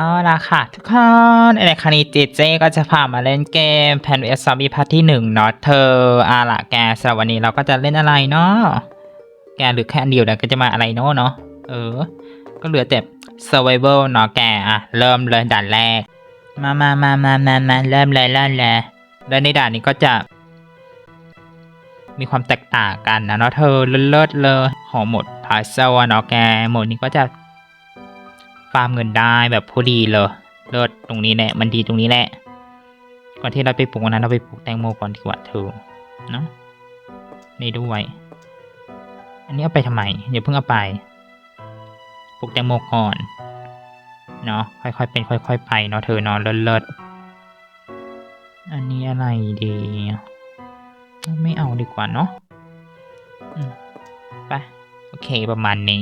เอาละค่ะทุกคนในครั้งนี้เจเจก็จะพามาเล่นเกมแพนเอสซอมบี้พาร์ทที่หนึ่งเนาะเธออาละแกสำหรับวันนี้เราก็จะเล่นอะไรเนาะแกหรือแค่อันเดียวเดี๋ยวก็จะมาอะไรเนาะเนาะเออ ก็เหลือแต่ survival เนาะแกอะเริ่มเลยด่านแรก มามามามามามาเริ่มเลยเริ่มเลยแล้วในด่านนี้ก็จะมีความแตกต่างกันนะเนาะเธอเลิศเลยหอหมดพาเซลเนาะแกหมดนี้ก็จะ ฟาร์มเงินได้แบบพอดีเลยเลิศตรงนี้แหละ มันดีตรงนี้แหละ ก่อนที่เราไปปลูกวันนั้นเราไปปลูกแตงโมก่อนดีกว่าเธอเนาะนี่ด้วย อันนี้เอาไปทำไมอย่าเพิ่งเอาไป ปลูกแตงโมก่อน เนาะค่อยๆเป็นค่อย ๆ ไปเนาะเธอเนาะเลิศอันนี้อะไรดี ไม่เอาดีกว่าเนาะไป โอเคประมาณนี้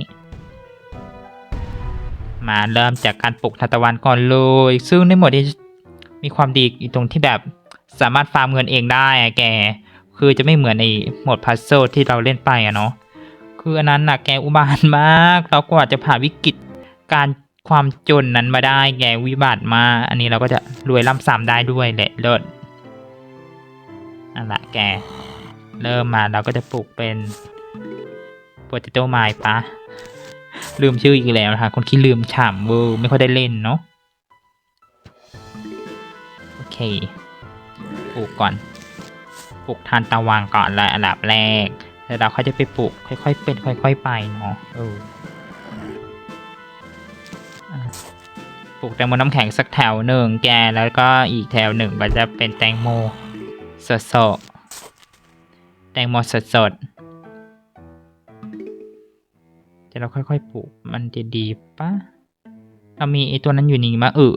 มาเริ่มจากการปลูกทานตะวันก่อนเลย ซึ่งในหมวดนี้มีความดีอีกตรงที่แบบสามารถฟาร์มเงินเองได้อะแก คือจะไม่เหมือนในหมดพัซเซิลที่เราเล่นไปอะเนาะ คืออันนั้นนะแกอุบาทมาก เรากว่าจะผ่านวิกฤตการความจนนั้นมาได้แกวิบัติมา อันนี้เราก็จะรวยล่ำซ้ำได้ด้วยแหละเลิศนั่นละแก เริ่มมาเราก็จะปลูกเป็นโปเตโตไม้ปะ ลืมชื่ออีกแล้วนะคะคนที่ลืมฉ่ำเวอร์ไม่ค่อยได้เล่นเนาะโอเคปลูกก่อนปลูกทานตะวันก่อนเลยอันดับแรกแล้วเราค่อยจะไปปลูกค่อยๆเป็นค่อย ๆ ไปเนาะเออปลูกแตงโมน้ำแข็งสักแถวหนึ่งแกแล้วก็อีกแถวหนึ่งก็จะเป็นแตงโมสดๆแตงโมสดสดๆ เราค่อยๆปลูกมันจะดีปะเรามีไอตัวนั้นอยู่นี่มะอึ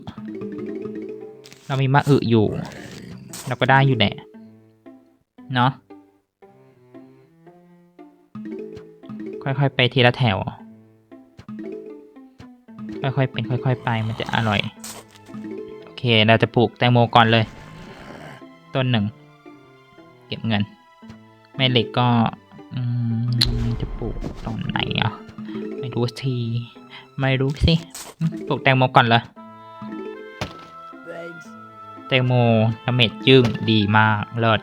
เรามีมะอึอยู่ เราก็ได้อยู่แหละเนาะค่อยๆไปทีละแถว ค่อยๆเป็นค่อย ๆ ไปมันจะอร่อย โอเค เราจะปลูกแตงโมก่อนเลย ต้นหนึ่ง เก็บเงิน แม่เหล็กก็ รู้สิไม่รู้สิปลูกแตงโมก่อนเลย Thanks. แตงโมดาเมจจึ้งดีมากเลิศ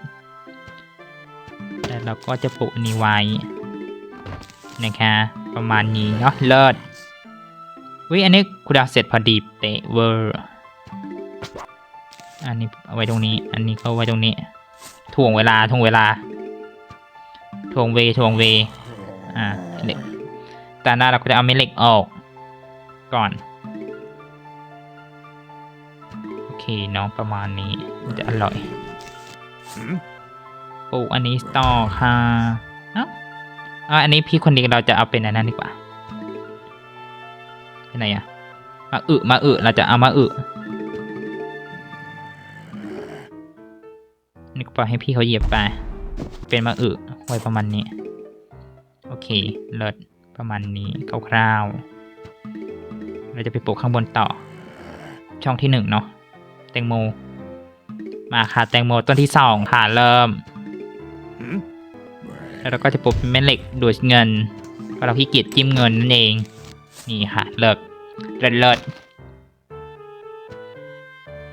แล้วเราก็จะปลูกนี้ไว้นะคะ ประมาณนี้เนาะเลิศวิอันนี้คุณดาวเสร็จพอดีเป๊ะเวอร์อันนี้เอาไว้ตรงนี้ อันนี้ก็ไว้ตรงนี้ถ่วงเวลาถ่วงเวลาถ่วงเวถ่วงเวอ่าเล็ก ตาหน้าเราก็จะเอาเม็ดเหล็กออกก่อน โอเคเน้องประมาณนี้จะอร่อยปลูกอันนี้ต่อค่ะเอ้าเอาอันนี้พี่คนนี้เราจะเอาเป็นอันนั้นดีกว่าเป็นไหนอะมาอึมาอึเราจะเอามาอึนี่ก็ปล่อยให้พี่เขาเหยียบไป เป็นมาอึไว้ประมาณนี้ โอเค เลิศ ประมาณนี้คร่าวๆ เราจะไปปลูกข้างบนต่อ ช่องที่หนึ่งเนาะแตงโม มาค่ะแตงโมต้นที่สองค่ะเริ่ม แล้วเราก็จะปลูกเป็นแม่เหล็กดูดเงินเพราะเราขี้เกียจจิ้มเงินนั่นเอง นี่ค่ะเลิกเลิศเลิศ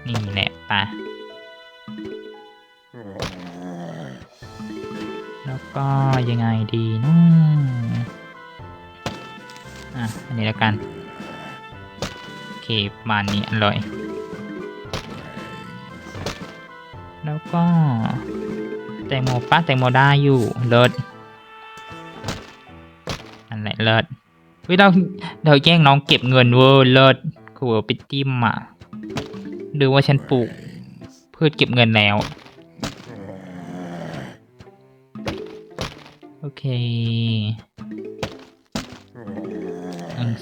นี่แหละปะแล้วก็ยังไงดีเนาะ อะ อันนี้แล้วกัน โอเคประมาณนี้อร่อย แล้วก็ แตงโมป้าแตงโมได้อยู่ เลิศอันไหนเลิศเฮ้ยเราเราแย่งน้องเก็บเงินเวอร์เลิศกูเอาไปจิ้มอะดูว่าฉันปลูกพืชเก็บเงินแล้ว โอเค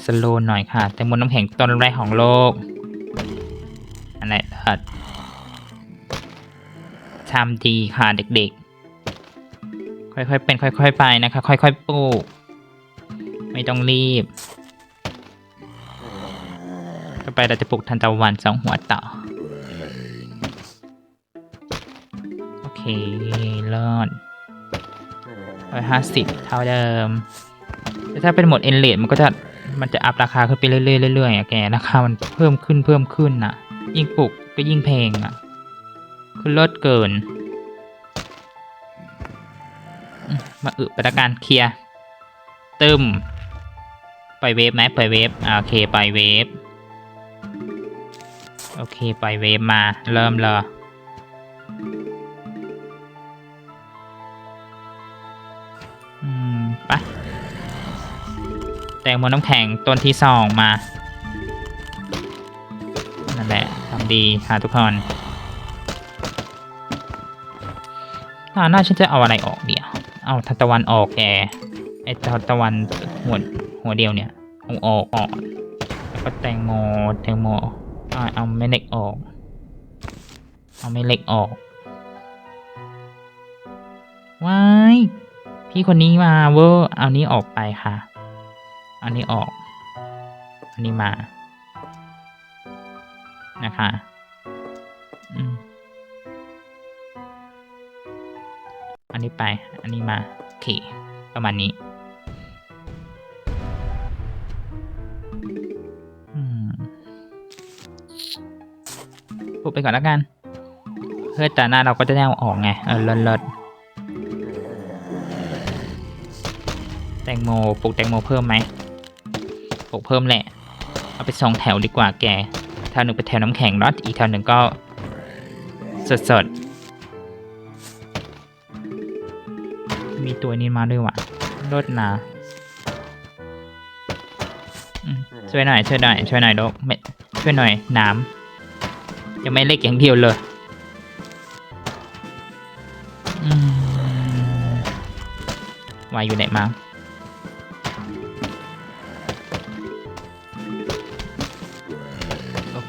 สโลว์หน่อยค่ะ แตงโมน้ำแข็งต้นแรกของโลกอันไหนทำดีค่ะเด็กๆ ค่อยๆเป็นค่อยๆไปนะคะ ค่อยๆปลูก ไม่ต้องรีบ ต่อไปเราจะปลูกทันตะวันสองหัวต่อ โอเคเลิศร้อยห้าสิบเท่าเดิม แต่ถ้าเป็นหมดเอนเลดมันก็จะ มันจะอัพราคาขึ้นไปเรื่อยๆเรื่อยๆอะแกราคามันเพิ่มขึ้นเพิ่มขึ้นน่ะ ยิ่งปลูกก็ยิ่งแพงอะ คือลดเกิน มาอึปละกันเคลียร์ตึมปล่อยเวฟไหมปล่อยเวฟโอเคปล่อยเวฟโอเคปล่อยเวฟมาเริ่มเลยอืมไป แตงโมน้ำแข็งต้นที่สองมา นั่นแหละทำดีค่ะทุกคนตาหน้าฉันจะเอาอะไรออกเดี๋ยว เอาทันตะวันออกแกไอ้ทันตะวันหัวหัวเดียวเนี่ยเอาออกก่อนแล้วก็แตงโมแตงโมอ่าเอาไม่เล็กออก เอาไม่เล็กออกว้ายพี่คนนี้มาเวอร์เอานี้ออกไปค่ะ อานี้ออก อันนี้มา นะคะอืมอันนี้ไป อันนี้มา โอเค ประมาณนี้อืมพูดไปก่อนแล้วกัน เพื่อแต่หน้าเราก็จะได้เอาออกไง เออเลิศเลิศแตงโมปลูกแตงโมเพิ่มไหม กเพิ่มแหละ เอาไปสองแถวดีกว่าแกแถวหนึ่งเป็นแถวน้ำแข็งเนาะอีกแถวหนึ่งก็สดสดๆมีตัวนี้มาด้วยว่ะรถนะอืมช่วยหน่อยช่วยหน่อยช่วยหน่อยดกไม่ช่วยหน่อยน้ำยังไม่เล็กอย่างเดียวเลยอืมวายอยู่ไหนมา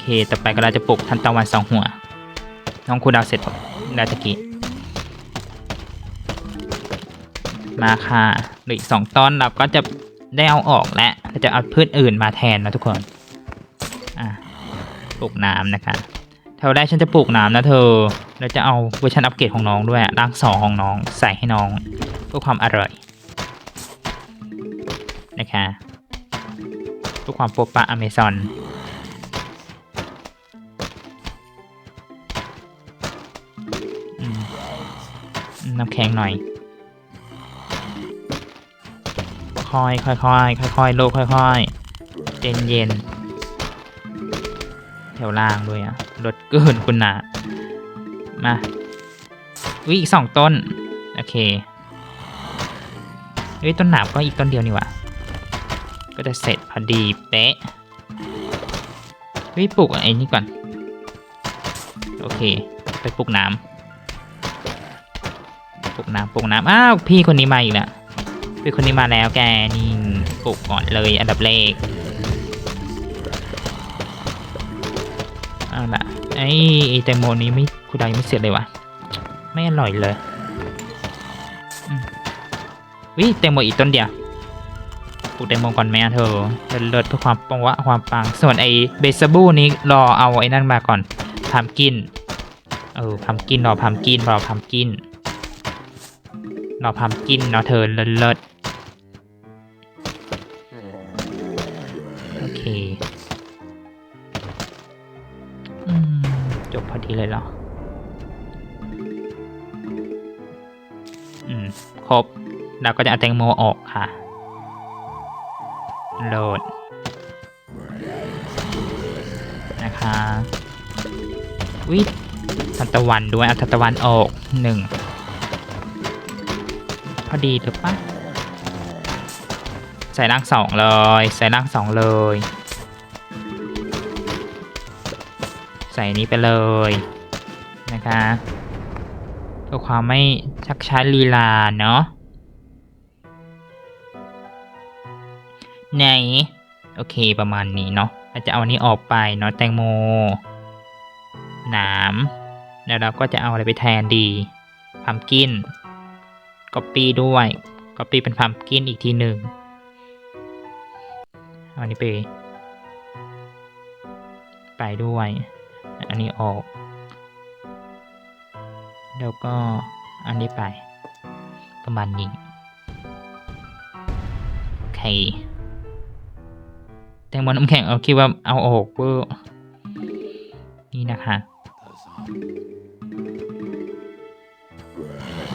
เค ต่อไปก็เราจะปลูกทันตะวันสองหัว น้องครูดาวเสร็จแล้วตะกี้มาค่ะเหลืออีกสองต้นเราก็จะได้เอาออกและเราจะเอาพืชอื่นมาแทนนะทุกคนอะปลูกน้ำนะคะเธอได้ฉันจะปลูกน้ำนะเธอเราจะเอาเวอร์ชันอัปเกรดของน้องด้วยร่างสองของน้องใส่ให้น้องเพื่อความอร่อยนะคะเพื่อความโปะปะอเมซอน น้ำแข็งหน่อย ค่อยค่อยค่อยค่อยค่อยๆโลกค่อยค่อยๆเย็นเย็นแถวล่างด้วยอะรถเกินคุณนามาวิอีกสองต้น โอเคเฮ้ยต้นหนามก็อีกต้นเดียวนี่ว่ะก็จะเสร็จพอดีเป๊ะวิปลูกไอ้นี่ก่อน โอเค ไปปลูกน้ำ ปลูกน้ำปลูกน้ำอ้าวพี่คนนี้มาอีกแล้วพี่คนนี้มาแล้วแกนี่ปลูกก่อนเลยอันดับแรกเอาละไอ้แตงโมนี้ไม่คุณดาวยังไม่เสร็จเลยวะไม่อร่อยเลยวิแตงโมอีกต้นเดียวปลูกแตงโมก่อนไหมอะเธอเลิศเพื่อความปังวะความปัง ส่วนไอ้เบสบูนี้รอเอาไอ้นั่นมาก่อนทำกิน เออพัมกินรอพัมกินรอพัมกิน รอพัมกินเนาะเธอเลิศเลิศโอเคอืมจบพอดีเลยเหรอ อืม ครบแล้วก็จะเอาแตงโมออกค่ะ โหลด นะคะวิทันตะวันด้วยเอาทันตะวันออกหนึ่ง อดีหรือปะใส่ร่างสองเลย ใส่ร่างสองเลย ใส่นี้ไปเลยนะคะเพื่อความไม่ชักช้าลีลาเนาะไหนโอเคประมาณนี้เนาะเราจะเอาอันนี้ออกไปเนาะแตงโมหนามแล้วเราก็จะเอาอะไรไปแทนดีพัมกิน ก๊อปปี้ด้วยก๊อปปี้เป็นพัมกินอีกทีหนึ่งเอาอันนี้ไป ไปด้วย อันนี้ออก แล้วก็อันนี้ไป ประมาณนี้ โอเคงโมน้ำแข็งเอาคิดว่าเอาออกเวอร์นี่นะคะ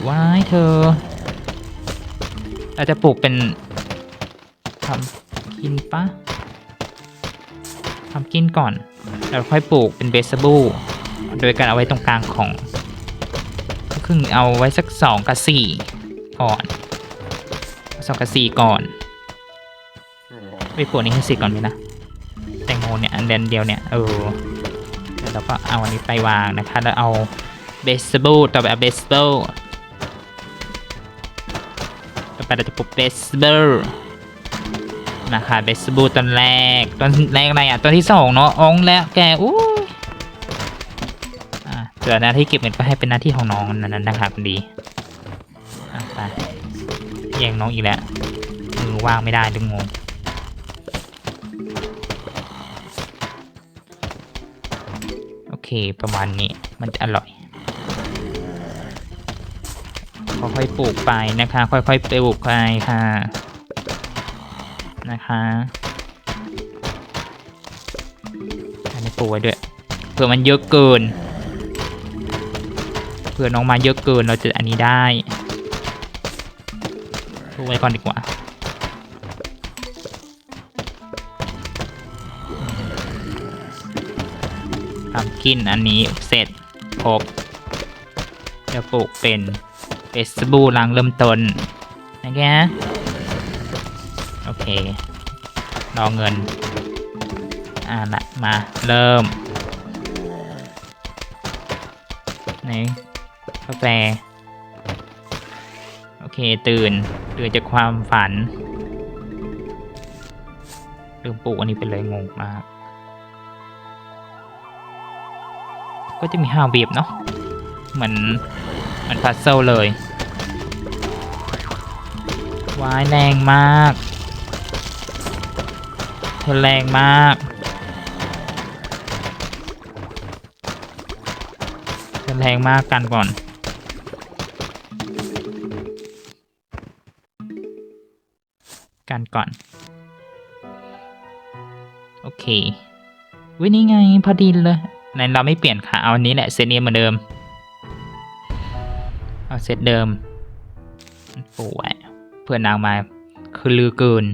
ว้ายเธอ เราจะปลูกเป็นทำกินปะทำกินก่อนแล้วค่อยปลูกเป็นเบสบูโดยการเอาไว้ตรงกลางของก็คือเอาไว้สักสองกับสี่ก่อนสองกับสี่ก่อนไปปลูกนี้ให้เสิก่อนไหมนะแตงโมเนี่ยอันเดนเดียวเนี่ยเออแล้วเราก็เอาอันนี้ไปวางนะคะแล้วเอาเบสบูต่อไปเอาเบสบู ไปเราจะปลูกเบสบูนะคะเบสบูต้นแรกต้นแรกอะไรอะต้นที่สองเนาะองแล้วแกอู้ยอะเดี๋ยวหน้าที่เก็บเงินก็ให้เป็นหน้าที่ของน้องนั้นนะครับดีอะไปแย่งน้องอีกแล้วมือว่างไม่ได้ดึงงงโอเคประมาณนี้มันจะอร่อย ค่ อยๆปลูกไปนะคะ ค่อยๆปลูกไปค่ะนะคะอันนี้ปลูกไว้ด้วยเผื่อมันเยอะเกินเผื่อน้องมาเยอะเกินเราจะอันนี้ได้ปลูกไว้ก่อนดีกว่าทำกินอันนี้เสร็จครบจะปลูกเป็น เฟสบูลังเริ่มต้นนะแกโอเค รอเงิน อ่าละมาเริ่มไหนกาแฟ โอเค ตื่น ตื่นจากความฝันลืมปลูกอันนี้เป็นเลยงงมาก ก็จะมีห้าเวฟเนาะเหมือน มือนพัซเซิลเลยวายแรงมาก เธอแรงมากเธอแรงมากกันก่อนกันก่อน โอเควินี่ไงพอดีเลยไหนเราไม่เปลี่ยนค่ะ เอาอันนี้แหละเซตนี้เหมือนเดิม เอาเซตเดิมปูไว้เพื่อนนางมาคือลือเกิน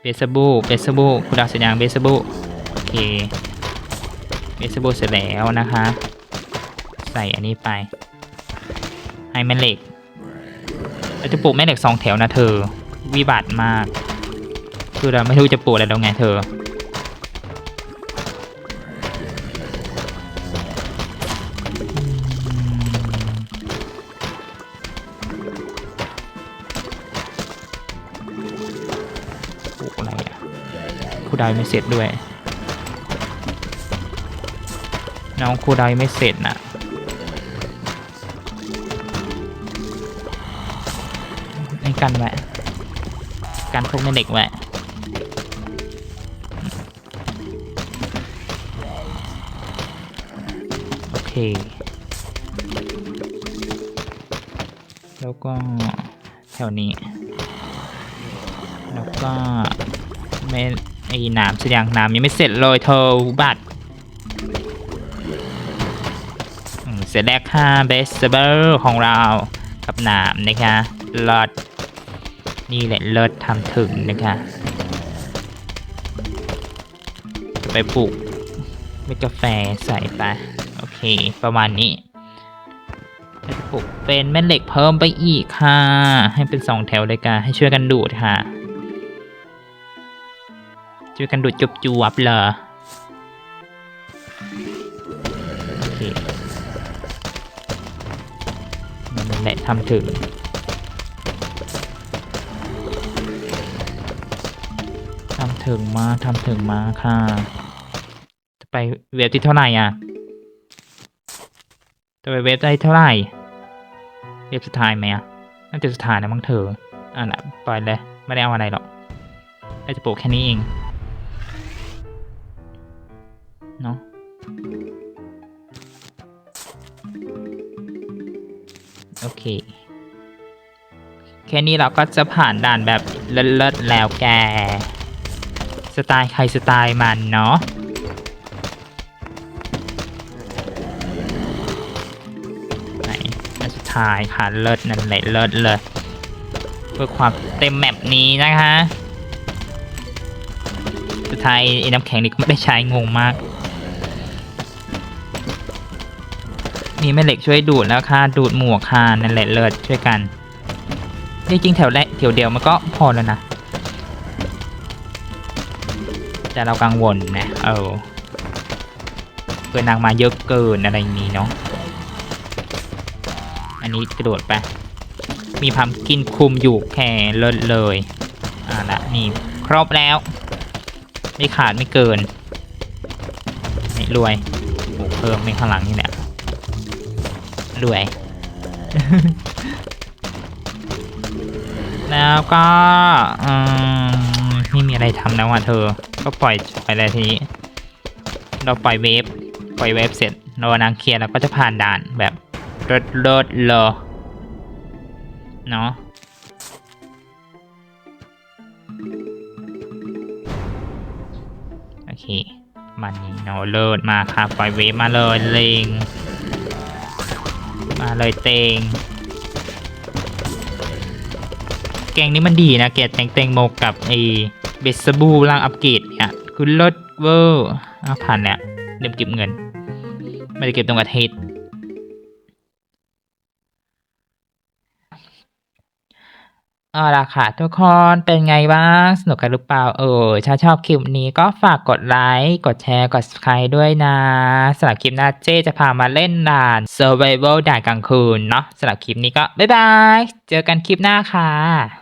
เบสบูเบสบูคุณดาวสัญญางเบสบูโอเคเบสบูเสร็จแล้วนะคะ ใส่อันนี้ไป ให้แม่เหล็กเราจะปลูกแม่เหล็กสองแถวนะเธอ วิบัติมาก คือเราไม่รู้จะปลูกอะไรแล้วไงเธอ ครูดายไม่เสร็จด้วย น้องครูดายไม่เสร็จน่ะให้กันไว้กันพวกแม่เด็กไว้โอเค แล้วก็แถวนี้ แล้วก็ไม่ ไอ้หนามสักอย่างนามยังไม่เสร็จเลยเธออุบัติอืมเสร็จแล้วค่ะเบสเบอร์ของเรากับนามนะคะเลิศนี่แหละเลิศทำถึงนะคะจะไปปลูกเม็ดกาแฟใส่ไป โอเค ประมาณนี้จะปลูกเป็นแม่เหล็กเพิ่มไปอีกค่ะ ให้เป็นสองแถวเลยกันให้ช่วยกันดูดค่ะ ช่วยกันดูดจบจวบเลยโอเคนั่นแหละทำถึงทำถึงมาทำถึงมาค่ะ จะไปเว็บที่เท่าไหร่อะ จะไปเว็บได้เท่าไหร่ เว็บสุดท้ายไหมอะ น่าจะสุดท้ายนะมั้งเธออะนะปล่อยเลย ไม่ได้เอาอะไรหรอกแค่จะปลูกแค่นี้เอง โอเค แค่นี้เราก็จะผ่านด่านแบบเลิศๆแล้วแก สไตล์ใครสไตล์มันเนาะไหนอันสุดท้ายค่ะเลิศนั่นแหละเลิศเลยเพื่อความเต็มแมปนี้นะคะสุดท้ายไอ้น้ำแข็งนี่ก็ไม่ได้ใช้งงมาก มีแม่เหล็กช่วยดูดแล้วค่ะดูดหมวกค่ะนั่นแหละเลิศช่วยกันจริงๆแถวแรกแถวเดียวมันก็พอแล้วนะ แต่เรากังวลนะเออเพื่อนนางมาเยอะเกินอะไรนี้เนาะอันนี้กระโดดไป มีพัมกินคุมอยู่แค่เลิศเลยอ่าละนี่ครบแล้ว ไม่ขาดไม่เกินไม่รวยโอ้เพิ่มไม่ข้างหลังนี่แหละ รวย แล้วก็อืมไม่มีอะไรทำแล้วอะเธอ ก็ปล่อยไปเลยทีนี้ เราปล่อยเวฟ ปล่อยเวฟเสร็จเรานางเคลียร์แล้วก็จะผ่านด่านแบบรถรถเลยเนาะโอเคมันนี่เนาะเลิศมาค่ะปล่อยเวฟมาเลยเลง มาเลยเตง แกงนี้มันดีนะ เกตแตงเตงโมกับไอเบสบูล่างอัปเกรดเนี่ยคือลดเวอร์เอาผ่านเนี่ยเริ่มเก็บเงิน ไม่ได้เก็บตรงกับเฮด เอาล่ะค่ะทุกคนเป็นไงบ้างสนุกกันหรือเปล่าเออถ้าชอบคลิปนี้ก็ฝากกดไลค์กดแชร์กด subscribe ด้วยนะสำหรับคลิปหน้าเจ๊จะพามาเล่นด่าน survival ด่านกลางคืนเนาะสำหรับคลิปนี้ก็บ๊ายบาย เจอกันคลิปหน้าค่ะ